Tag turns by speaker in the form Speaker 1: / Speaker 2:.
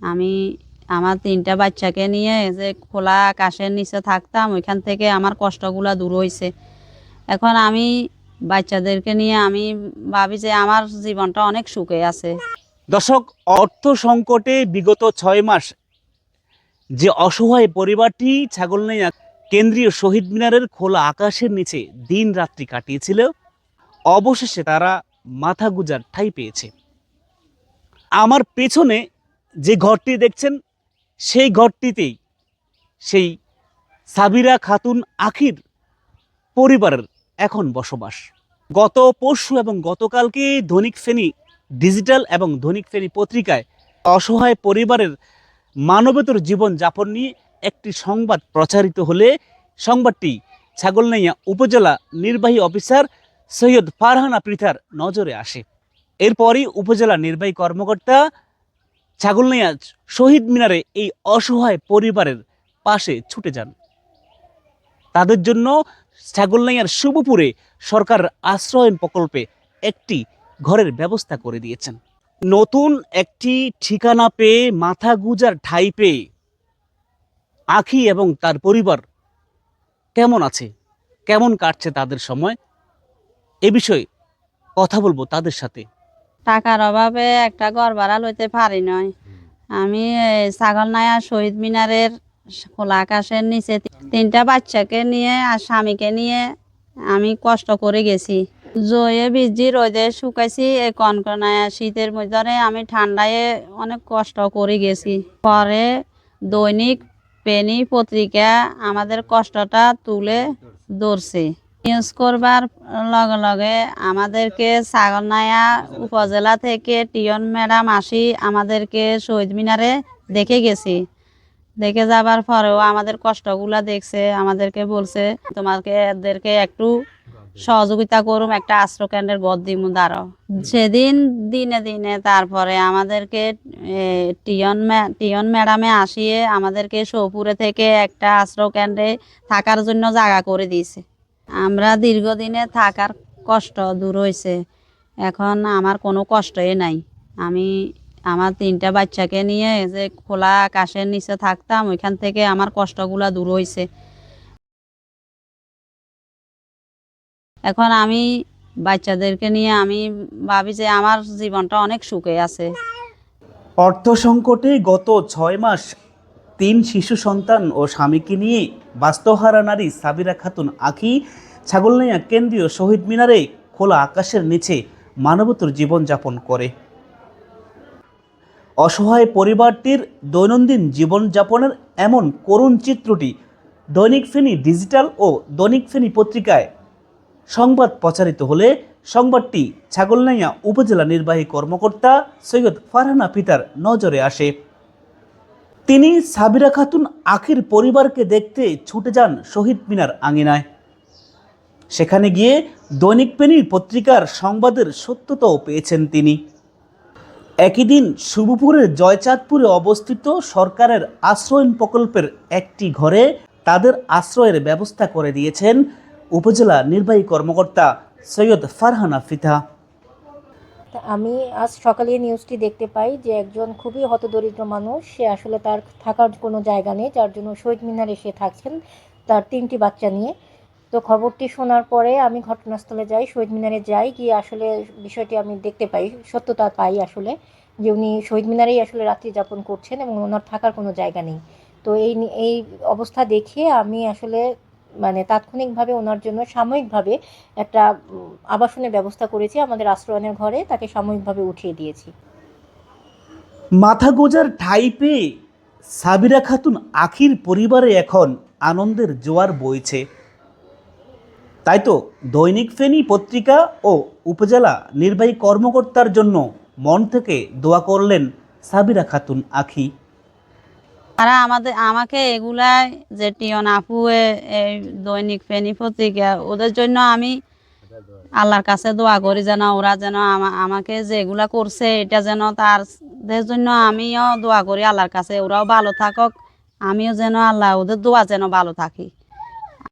Speaker 1: আমি আমার তিনটা বাচ্চাকে নিয়ে যে খোলা আকাশের নিচে থাকতাম, ওইখান থেকে আমার কষ্টগুলো দূর হয়েছে এখন আমি বাচ্চাদেরকে নিয়ে আমি ভাবি যে আমার জীবনটা অনেক সুখে আছে।
Speaker 2: দর্শক, অর্থ সংকটে বিগত ছয় মাস যে অসহায় পরিবারটি ছাগল ছাগলনাইয়া কেন্দ্রীয় শহীদ মিনারের খোলা আকাশের নিচে দিন রাত্রি কাটিয়েছিল, অবশেষে তারা মাথা গুজার ঠাই পেয়েছে। আমার পেছনে যে ঘরটি দেখছেন, সেই ঘরটিতেই সেই সাবিরা খাতুন আখির পরিবারের এখন বসবাস। গত পরশু এবং গতকালকে ধনিক ফেনী ডিজিটাল এবং ধনিক ফেনী পত্রিকায় অসহায় পরিবারের মানবেতর জীবন যাপন নিয়ে একটি সংবাদ প্রচারিত হলে সংবাদটি ছাগলনাইয়া উপজেলা নির্বাহী অফিসার সৈয়দ ফারহানা পৃথার নজরে আসে। এরপরই উপজেলা নির্বাহী কর্মকর্তা ছাগলনাইয়া শহীদ মিনারে এই অসহায় পরিবারের পাশে ছুটে যান। তাদের জন্য ছাগলনাইয়ার শুভপুরে সরকার আশ্রয়ন প্রকল্পে একটি ঘরের ব্যবস্থা করে দিয়েছেন। নতুন একটি ঠিকানা পেয়ে মাথা গুজার ঠাই পেয়ে আখি এবং তার পরিবার কেমন আছে, কেমন কাটছে তাদের সময়, এ বিষয়ে কথা বলব তাদের সাথে।
Speaker 1: টাকার অভাবে একটা ঘর ভাড়া লইতে পারি নয় আমি ছাগল নায়া শহীদ মিনারের খোলা আকাশের নিচে তিনটা বাচ্চাকে নিয়ে আর স্বামীকে নিয়ে আমি কষ্ট করে গেছি। জয়ে বিজি রোদে শুকাইছি এই কনকনায়া শীতের মধ্যে আমি ঠান্ডায় অনেক কষ্ট করে গেছি। পরে দৈনিক পেনি পত্রিকা আমাদের কষ্টটা তুলে ধরছে। নিউজ করবার লগে লগে আমাদেরকে সাগরনায়া উপজেলা থেকে টিয়ন ম্যাডাম আসি আমাদেরকে শহীদ মিনারে দেখে গেছি। দেখে যাবার পরেও আমাদের কষ্টগুলা দেখছে, আমাদেরকে বলছে, তোমাকে এদেরকে একটু সহযোগিতা করুম, একটা আশ্রয় কেন্দ্রের গদ দিমু, দাঁড়াও। সেদিন দিনে দিনে তারপরে আমাদেরকে টিয়ন টিয়ন ম্যাডামে আসিয়ে আমাদেরকে সৌপুরে থেকে একটা আশ্রয় কেন্দ্রে থাকার জন্য জায়গা করে দিয়েছে। আমরা দীর্ঘদিনে থাকার কষ্ট দূর হয়েছে। এখন আমার কোনো কষ্টই নাই। আমি আমার তিনটা বাচ্চাকে নিয়ে যে খোলা আকাশের নিচে থাকতাম, ওইখান থেকে আমার কষ্টগুলা দূর হয়েছে। এখন আমি বাচ্চাদেরকে নিয়ে আমি ভাবি যে আমার জীবনটা অনেক সুখে আছে।
Speaker 2: অর্থ সংকটে গত ছয় মাস তিন শিশু সন্তান ও স্বামীকে নিয়ে বাস্তহারা নারী সাবিরা খাতুন আখি, ছাগলনাইয়া কেন্দ্রীয় শহীদ মিনারে খোলা আকাশের নিচে মানবতর জীবনযাপন করে। অসহায় পরিবারটির দৈনন্দিন জীবনযাপনের এমন করুণ চিত্রটি দৈনিক ফেনী ডিজিটাল ও দৈনিক ফেনী পত্রিকায় সংবাদ প্রচারিত হলে সংবাদটি ছাগলনাইয়া উপজেলা নির্বাহী কর্মকর্তা সৈয়দ ফারহানা পিতার নজরে আসে। তিনি সাবিরা খাতুন আখির পরিবারকে দেখতে ছুটে যান শহীদ মিনার আঙিনায়। সেখানে গিয়ে দৈনিক পেনির পত্রিকার সংবাদের সত্যতাও পেয়েছেন তিনি। একই দিন শুভপুরের জয়চাঁদপুরে অবস্থিত সরকারের আশ্রয়ন প্রকল্পের একটি ঘরে তাদের আশ্রয়ের ব্যবস্থা করে দিয়েছেন উপজেলা নির্বাহী কর্মকর্তা সৈয়দ ফারহানা ফিথা
Speaker 3: তা আমি আজ সকালে নিউজটি দেখতে পাই যে একজন খুবই হতদরিদ্র মানুষ, সে আসলে তার থাকার কোনো জায়গা নেই, যার জন্য শহীদ মিনারে সে থাকছেন তার তিনটি বাচ্চা নিয়ে। তো খবরটি শোনার পরে আমি ঘটনাস্থলে যাই, শহীদ মিনারে যাই, গিয়ে আসলে বিষয়টি আমি দেখতে পাই, সত্যতা পাই আসলে যে উনি শহীদ মিনারেই আসলে রাত্রি যাপন করছেন এবং ওনার থাকার কোনো জায়গা নেই। তো এই এই অবস্থা দেখে আমি আসলে তাৎক্ষণিকভাবে ওনার জন্য সাময়িকভাবে একটা আবাসনের ব্যবস্থা করেছি আমাদের আশ্রয়নের ঘরে, তাকে সাময়িকভাবে উঠিয়ে দিয়েছি।
Speaker 2: মাথা গোজার ঠাই পেয়ে সাবিরা খাতুন আখির পরিবারে এখন আনন্দের জোয়ার বইছে। তাই তো দৈনিক ফেনী পত্রিকা ও উপজেলা নির্বাহী কর্মকর্তার জন্য মন থেকে দোয়া করলেন সাবিরা খাতুন আখি।
Speaker 1: তারা আমাদের, আমাকে এগুলাই যে টিয়ন আপু এ- এই দৈনিক ফেনি পত্রিকা, ওদের জন্য আমি আল্লাহর কাছে দোয়া করি যেন ওরা যেন আমাকে যে এগুলা করছে, এটা যেন তার জন্য আমিও দোয়া করি আল্লাহর কাছে। ওরাও ভালো থাকক, আমিও যেন আল্লাহ, ওদের দোয়া যেন ভালো থাকি।